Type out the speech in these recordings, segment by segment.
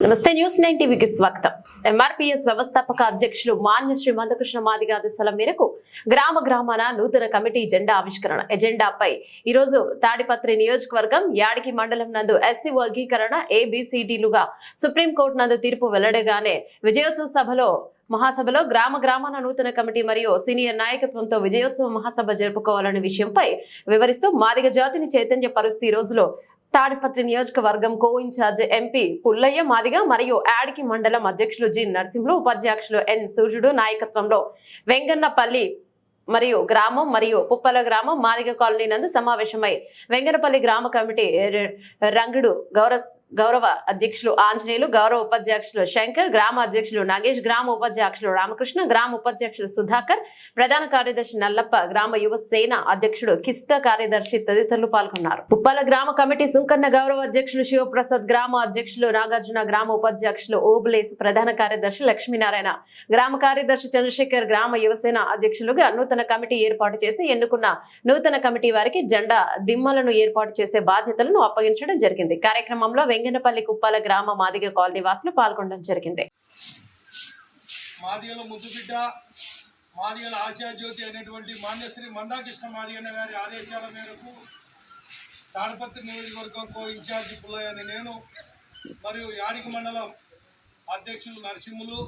నమస్తే news nine టీవీకి స్వాగతం. ఎంఆర్పీఎస్ వ్యవస్థాపక అధ్యక్షులు మాన్య శ్రీ మందకృష్ణ మాదిగ ఆదేశాల మేరకు గ్రామ గ్రామాన నూతన కమిటీ జెండా ఆవిష్కరణ. ఎజెండాపై ఈ రోజు తాడిపత్రి నియోజకవర్గం యాడికి మండలం నందు ఎస్సీ వర్గీకరణ ఏబిసిడిలుగా సుప్రీంకోర్టు నందు తీర్పు వెల్లడగానే విజయోత్సవ సభలో మహాసభలో గ్రామ గ్రామాన నూతన కమిటీ మరియు సీనియర్ నాయకత్వంతో విజయోత్సవ మహాసభ జరుపుకోవాలనే విషయంపై వివరిస్తూ మాదిగ జాతిని చైతన్యపరుస్తూ ఈ రోజులో తాడిపత్రి నియోజకవర్గం co incharge MP Pullaiah Madiga మరియు యాడికి మండలం అధ్యక్షులు జి నరసింహులు ఉపాధ్యక్షులు ఎన్ సూర్యుడు నాయకత్వంలో వెంగన్నపల్లి మరియు గ్రామం మరియు పుప్పల గ్రామం మాదిగ కాలనీ నందు సమావేశమై వెంగనపల్లి గ్రామ కమిటీ రంగుడు గౌరవ గౌరవ అధ్యక్షులు ఆంజనేయులు గౌరవ ఉపాధ్యక్షులు శంకర్ గ్రామ అధ్యక్షులు నాగేష్ గ్రామ ఉపాధ్యక్షులు రామకృష్ణ గ్రామ ఉపాధ్యక్షులు సుధాకర్ ప్రధాన కార్యదర్శి నల్లప్ప గ్రామ యువ సేన అధ్యక్షుడు కిష్ట కార్యదర్శి తదితరులు పాల్గొన్నారు. ఉప్పాల గ్రామ కమిటీ సుంకన్న గౌరవ అధ్యక్షులు శివప్రసాద్ గ్రామ అధ్యక్షులు నాగార్జున గ్రామ ఉపాధ్యక్షులు ఓబులేస్ ప్రధాన కార్యదర్శి లక్ష్మీనారాయణ గ్రామ కార్యదర్శి చంద్రశేఖర్ గ్రామ యువసేన అధ్యక్షులుగా నూతన కమిటీ ఏర్పాటు చేసి ఎన్నుకున్న నూతన కమిటీ వారికి జెండా దిమ్మలను ఏర్పాటు చేసే బాధ్యతలను అప్పగించడం జరిగింది. కార్యక్రమంలో వెంగనపల్లి కుప్పాల గ్రామ మాదిగ కాలనీ వాసులు పాల్గొనడం జరిగింది. మాదిగల ముద్దుబిడ్డ మాదిగల ఆచార్యజ్యోతి అనేటువంటి మాన్యశ్రీ మందాకృష్ణ మాదిగన్న గారి ఆదేశాల మేరకు తాడపత్రి నియోజకవర్గం కో ఇన్ఛార్జి పుల్లయ్య అని నేను మరియు యాడికి మండలం అధ్యక్షులు నరసింహులు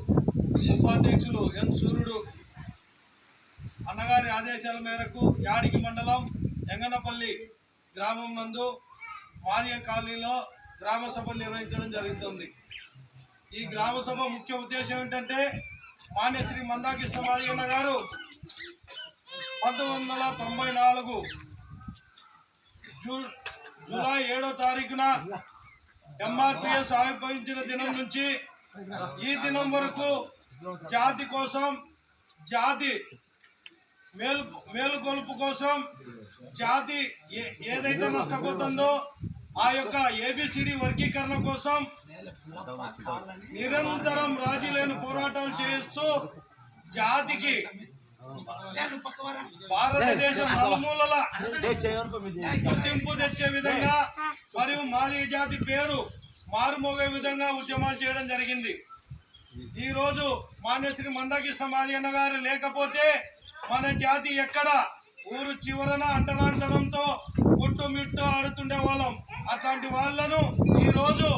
ఉపాధ్యక్షులు ఎన్ సూర్యుడు అన్నగారి ఆదేశాల మేరకు యాడికి మండలం ఎంగనపల్లి గ్రామం నందు మాదిగ కాలనీలో గ్రామ సభ నిర్వహించడం జరుగుతుంది. ఈ గ్రామ సభ ముఖ్య ఉద్దేశం ఏంటంటే మాన్యశ్రీ మందాకృష్ణ మాదిగన్న గారు పంతొమ్మిది వందల తొంభై నాలుగు జూ జూలై ఏడో తారీఖున ఎంఆర్పిఎస్ ఆవిర్భవించిన దినం నుంచి ఈ దినం వరకు జాతి కోసం జాతి మేలు మేలుకొలుపు కోసం జాతి ఏ- ఏదైతే నష్టపోతుందో ఆ యొక్క ఏబిసిడి వర్గీకరణ కోసం నిరంతరం రాజీ లేని పోరాటాలు చేస్తూ జాతికి భారతదేశం నలుమూలల గుర్తింపు తెచ్చే విధంగా మరియు మాదిగ జాతి పేరు మారుమోగే విధంగా ఉద్యమాలు చేయడం జరిగింది. ఈ రోజు మాన్యశ్రీ మందకృష్ణ మాదిగన్న గారు లేకపోతే మన జాతి ఎక్కడ? ఊరు చివరన అంటరాంతరంతో గుట్టుమిట్టు ఆడుతుండే వాళ్ళం. అట్లాంటి వాళ్ళను ఈరోజు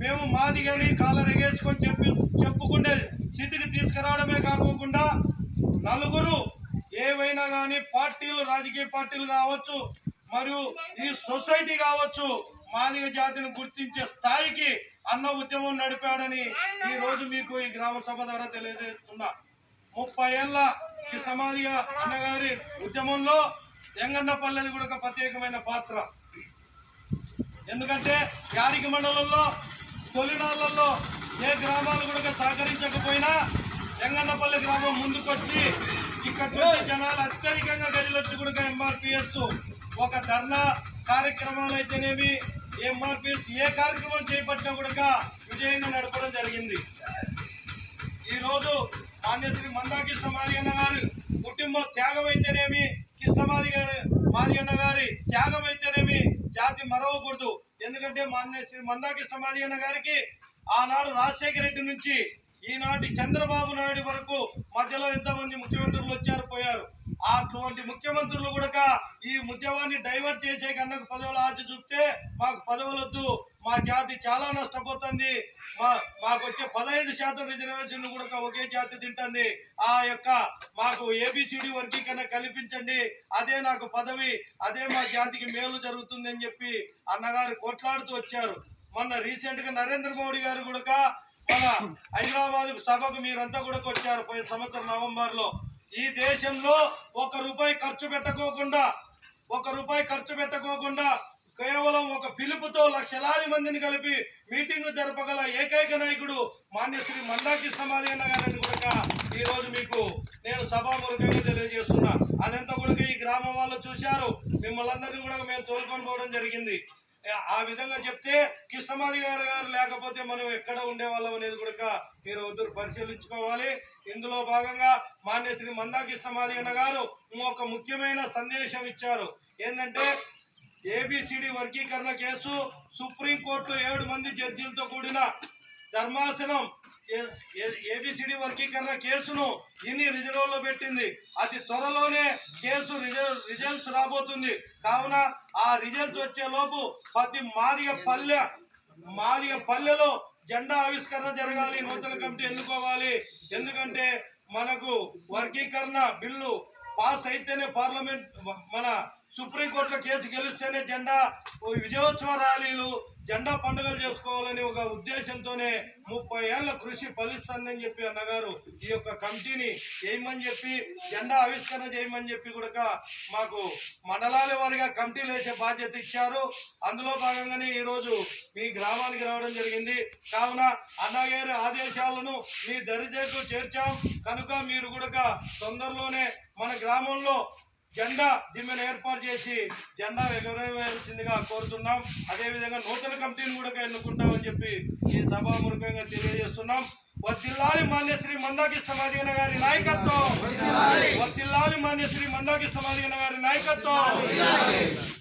మేము మాదిగని కాళ్ళ కాలరెగేసుకొని చెప్పి చెప్పుకునే స్థితికి తీసుకురావడమే కాకుండా నలుగురు ఏవైనా కానీ పార్టీలు రాజకీయ పార్టీలు కావచ్చు మరియు ఈ సొసైటీ కావచ్చు మాదిగ జాతిని గుర్తించే స్థాయికి అన్న ఉద్యమం నడిపాడని ఈ రోజు మీకు ఈ గ్రామ సభ ద్వారా తెలియజేస్తున్నా. ముప్పై ఏళ్ళ కృష్ణమాదిగ అన్నగారి ఉద్యమంలో ఎంగన్నపల్లెది కూడా ఒక ప్రత్యేకమైన పాత్ర. ఎందుకంటే యాడికి మండలంలో తొలినాళ్ళలో ఏ గ్రామాలు కూడా సహకరించకపోయినా ఎంగన్నపల్లి గ్రామం ముందుకొచ్చి ఇక్కడి నుంచి జనాలు అత్యధికంగా గదిలొచ్చి కూడా ఎంఆర్పిఎస్ ఒక ధర్నా కార్యక్రమాలు అయితేనేమి ఎంఆర్పిఎస్ ఏ కార్యక్రమం చేపట్టినా కూడా విజయంగా నడపడం జరిగింది. ఈ రోజు మాన్యశ్రీ మందాకృష్ణ మాదిగన్న గారి కుటుంబ త్యాగం అయితేనేమి కృష్ణమాది గారి మాదిగన్న గారి త్యాగం అయితేనేమి జాతి మరవకూడదు. మా శ్రీ మందాకి సమాధి అన్న గారికి ఆనాడు రాజశేఖర రెడ్డి నుంచి ఈనాటి చంద్రబాబు నాయుడు వరకు మధ్యలో ఎంతమంది ముఖ్యమంత్రులు వచ్చారు పోయారు. అటువంటి ముఖ్యమంత్రులు కూడా ఈ ఉద్యమాన్ని డైవర్ట్ చేసే కన్నా పదవులు ఆశ చూపితే మాకు పదవులొద్దు మా జాతి చాలా నష్టపోతుంది. మా మాకు వచ్చే పదహైదు శాతం రిజర్వేషన్ కూడా ఒకే జాతి తింటుంది. ఆ యొక్క మాకు ఏబిసిడి వర్గీకరణ కల్పించండి. అదే నాకు పదవి అదే మా జాతికి మేలు జరుగుతుంది అని చెప్పి అన్నగారు కొట్లాడుతూ వచ్చారు. మొన్న రీసెంట్గా నరేంద్ర మోడీ గారు కూడా మన హైదరాబాద్ సభకు మీరంతా కూడా వచ్చారు పోయిన సంవత్సరం నవంబర్లో ఈ దేశంలో ఒక రూపాయి ఖర్చు పెట్టకోకుండా ఒక రూపాయి ఖర్చు పెట్టకోకుండా పిలుపుతో లక్షలాది మందిని కలిపి మీటింగ్ జరపగల ఏకైక నాయకుడు మాన్యశ్రీ మందాకి సమాధి అన్నగారని కూడా ఈరోజు మీకు నేను సభాముఖంగా తెలియజేస్తున్నా. అదంతా కూడా ఈ గ్రామం వాళ్ళు చూశారు. మిమ్మల్ని అందరినీ కూడా మేము తోలుకొని పోవడం జరిగింది. ఆ- విధంగా చెప్తే కృష్ణమాది గారు గారు లేకపోతే మనం ఎక్కడ ఉండేవాళ్ళం అనేది కూడా మీరు వద్దరు పరిశీలించుకోవాలి. ఇందులో భాగంగా మాన్యశ్రీ మందా మాదిగన్న గారు ఇంకొక ముఖ్యమైన సందేశం ఇచ్చారు. ఏంటంటే ఏబిసిడి వర్గీకరణ కేసు సుప్రీంకోర్టులో ఏడు మంది జడ్జీలతో కూడిన ధర్మాసనం ఏబిసిడి వర్గీకరణ కేసును ఇన్ని రిజర్వ్లో పెట్టింది. అతి త్వరలోనే కేసు రిజల్ట్ రిజల్ట్స్ రాబోతుంది. కావున ఆ రిజల్ట్స్ వచ్చే లోపు ప్రతి మాదిగ పల్లె మాదిగ పల్లెలో జెండా ఆవిష్కరణ జరగాలి నూతన కమిటీ ఎన్నుకోవాలి. ఎందుకంటే మనకు వర్గీకరణ బిల్లు పాస్ అయితేనే పార్లమెంట్ మన సుప్రీంకోర్టులో కేసు గెలిస్తేనే జెండా ఓ విజయోత్సవ ర్యాలీలు జెండా పండుగలు చేసుకోవాలని ఒక ఉద్దేశంతోనే ముప్పై ఏళ్ళ కృషి ఫలిస్తుందని చెప్పి అన్నగారు ఈ యొక్క కమిటీని చేయమని చెప్పి జెండా ఆవిష్కరణ చేయమని చెప్పి కూడా మాకు మండలాల వారిగా కమిటీలు వేసే బాధ్యత ఇచ్చారు. అందులో భాగంగానే ఈరోజు మీ గ్రామానికి రావడం జరిగింది. కావున అన్నగారి ఆదేశాలను మీ దరిద్రకు చేర్చాం. కనుక మీరు కూడా తొందరలోనే మన గ్రామంలో జెండా దిమ్మెను ఏర్పాటు చేసి జెండా ఎగరవేయాల్సిందిగా కోరుతున్నాం. అదేవిధంగా నూతన కమిటీని కూడా ఎన్నుకుంటామని చెప్పి ఈ సభాముఖంగా తెలియజేస్తున్నాం. వర్దిల్లాలి మాన్యశ్రీ మందాకిష్ట మాదిగన గారి నాయకత్వం. వర్దిల్లాలి మాన్యశ్రీ మందాకిష్ట మాదిగన గారి నాయకత్వం.